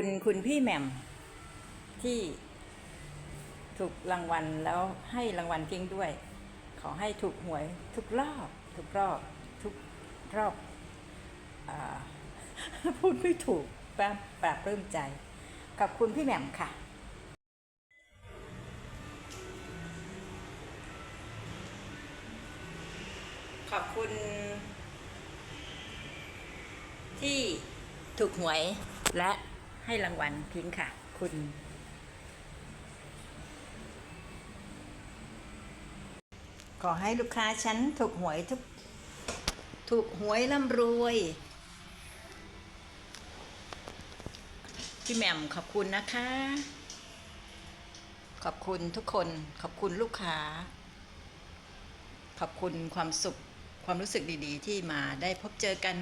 คุณคุณพี่แหม่มที่ถูกรางวัลแล้วให้รางวัลจริงด้วย ขอให้ถูกหวยทุกรอบ ทุกรอบ ทุกรอบอพูดไม่ถูกแป๊บปราบปลื้มใจ ขอบคุณพี่แหม่มค่ะขอบคุณ ที่ถูกหวยและ ให้รางวัลพิงค์ค่ะ คุณขอให้ลูกค้าฉันถูกหวยทุกถูกหวยร่ำรวย พี่แหม่มขอบคุณนะคะ ขอบคุณทุกคน ขอบคุณลูกค้า ขอบคุณความสุขความรู้สึกดีๆ ที่มาได้พบเจอกัน